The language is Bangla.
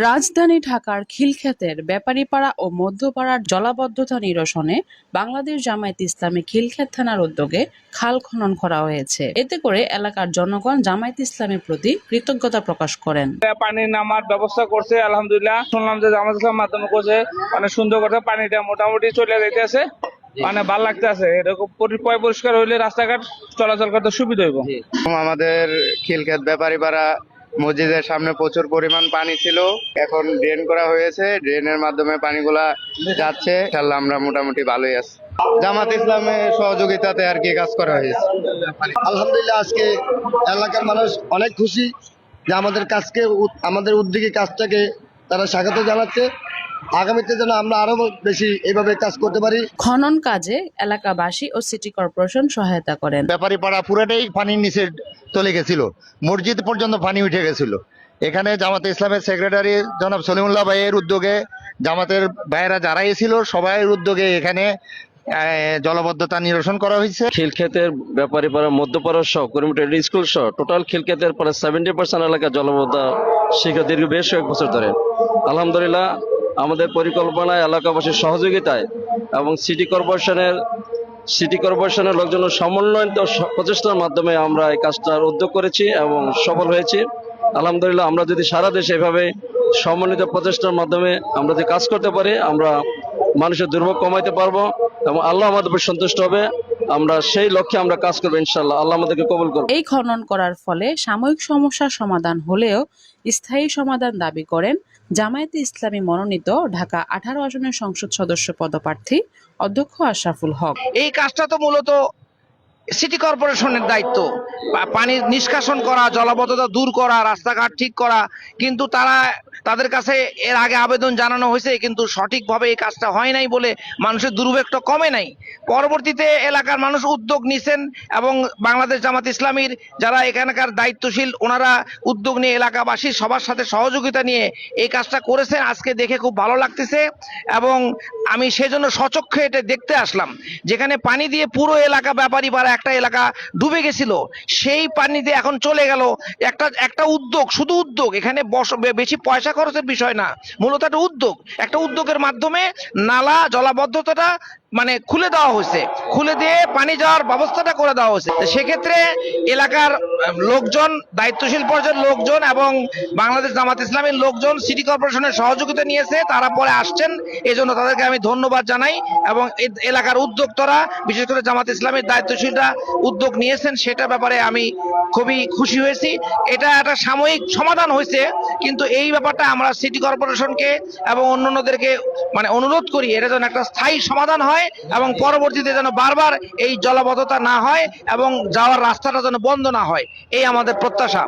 রাজধানী ঢাকার খিলক্ষেতের ব্যাপারীপাড়া ও মধ্যপাড়ার জলাবদ্ধতা নিরসনে বাংলাদেশ জামায়াত ইসলামী খিলক্ষেত থানার উদ্যোগে খাল খনন করা হয়েছে। এতে করে এলাকার জনগণ জামায়াত ইসলামের প্রতি কৃতজ্ঞতা প্রকাশ করেন। পানি নামার ব্যবস্থা করছে আলহামদুলিল্লাহ। শুনলাম যে জামাত ইসলাম মাধ্যমে করছে অনেক সুন্দর করে পানিটা মোটামুটি চলে যাইতেছে মানে ভালো লাগতে আছে এরকম পরি- পয় পরিষ্কার হইলে রাস্তাঘাট চলাচল করতে সুবিধা হইব। আমাদের খিলক্ষেত ব্যাপারী পাড়া মসজিদের সামনে প্রচুর পরিমাণ পানি ছিল। এখন ড্রেন করা হয়েছে। ড্রেনের মাধ্যমে পানিগুলা যাচ্ছে। ইনশাল্লাহ আমরা মোটামুটি ভালোই আছি। জামাত ইসলামের সহযোগিতাতে আর কি কাজ করা হয়েছে। আলহামদুলিল্লাহ, আজকে এলাকার মানুষ অনেক খুশি যে আমাদের কাজকে আমাদের উদ্যোগী কাজটাকে তারা স্বাগত জানাচ্ছে। আগামীতে যেন আমরা আরও বেশি এইভাবে কাজ করতে পারি। খনন কাজে এলাকাবাসী ও সিটি কর্পোরেশন সহায়তা করেন। ব্যাপারী পাড়া পুরোটাই পানির নিচে চলে গেছিল। মসজিদ পর্যন্ত পানি উঠে গেছিল। এখানে জামাতে ইসলামের সেক্রেটারি জনাব সলিমুল্লাহ ভাইয়ের উদ্যোগে জামাতের ভাইয়েরা যারাই ছিল সবাই উদ্যোগে এখানে আহ, জলবদ্ধতা নিরসন করা হয়েছে। খিলক্ষেতের ব্যাপারী পাড়া মধ্যপাড়া সহ করিমুটের স্কুল সহ টোটাল খিলক্ষেতের প্রায় সেভেন্টি পার্সেন্ট এলাকা জলবদ্ধা শিক্ষা দীর্ঘ বেশ কয়েক বছর ধরে। আলহামদুলিল্লাহ আমাদের পরিকল্পনায় এলাকাবাসীর সহযোগিতায় এবং সিটি কর্পোরেশনের সিটি কর্পোরেশনের লোকজনের সমন্বয়িত প্রচেষ্টার মাধ্যমে আমরা এই কাজটার উদ্যোগ করেছি এবং সফল হয়েছি। আলহামদুলিল্লাহ, আমরা যদি সারা দেশে এভাবে সমন্বিত প্রচেষ্টার মাধ্যমে আমরা যদি কাজ করতে পারি, আমরা মানুষের দুর্ভোগ কমাইতে পারব এবং আল্লাহ আমাদের সন্তুষ্ট হবে। আমরা সেই লক্ষ্যে আমরা কাজ করব ইনশাল্লাহ আল্লাহ আমাদেরকে কবুল করবে এই খনন করার ফলে সাময়িক সমস্যার সমাধান হলেও স্থায়ী সমাধান দাবি করেন জামায়াতে ইসলামী মনোনীত ঢাকা আঠারো আসনের সংসদ সদস্য পদপ্রার্থী অধ্যক্ষ আশরাফুল হক। এই কাজটা তো মূলত সিটি কর্পোরেশনের দায়িত্ব। পানি নিষ্কাশন করা, জলাবদ্ধতা দূর করা, রাস্তাঘাট ঠিক করা, কিন্তু তারা তাদের কাছে এর আগে আবেদন জানানো হয়েছে, কিন্তু সঠিকভাবে এই কাজটা হয় নাই বলে মানুষের দুর্ভোগটা কমে নাই। পরবর্তীতে এলাকার মানুষ উদ্যোগ নিছেন এবং বাংলাদেশ জামাত ইসলামীর যারা এখানকার দায়িত্বশীল, ওনারা উদ্যোগ নিয়ে এলাকাবাসীর সবার সাথে সহযোগিতা নিয়ে এই কাজটা করেছেন। আজকে দেখে খুব ভালো লাগতেছে এবং আমি সেজন্য সচক্ষে এটা দেখতে আসলাম। যেখানে পানি দিয়ে পুরো এলাকা ব্যাপারী পাড়া একটা এলাকা ডুবে গেছিল। সেই পানিতে এখন চলে গেল। একটা একটা উদ্যোগ, শুধু উদ্যোগ, এখানে বেশি পয়সা খরচের বিষয় না। মূলত একটা উদ্যোগ। একটা উদ্যোগের মাধ্যমে নালা জলাবদ্ধতাটা মানে খুলে দেওয়া হয়েছে। খুলে দিয়ে পানি যাওয়ার ব্যবস্থাটা করে দেওয়া হয়েছে। সেক্ষেত্রে এলাকার লোকজন, দায়িত্বশীল পর্যায়ের লোকজন এবং বাংলাদেশ জামাত ইসলামের লোকজন সিটি কর্পোরেশনের সহযোগিতা নিয়েছে। তারা পরে আসছেন। এই জন্য তাদেরকে আমি ধন্যবাদ জানাই এবং এলাকার উদ্যোক্তরা, বিশেষ করে জামাত ইসলামের দায়িত্বশীলরা উদ্যোগ নিয়েছেন সেটা ব্যাপারে আমি খুবই খুশি হয়েছি। এটা একটা সাময়িক সমাধান হয়েছে, কিন্তু এই ব্যাপারটা আমরা সিটি কর্পোরেশনকে এবং অন্যান্যদেরকে মানে অনুরোধ করি, এটা যেন একটা স্থায়ী সমাধান হয় এবং পরবর্তীতে যেন বারবার এই জলাবদ্ধতা না হয় এবং যাওয়ার রাস্তাটা যেন বন্ধ না হয়। এই আমাদের প্রত্যাশা।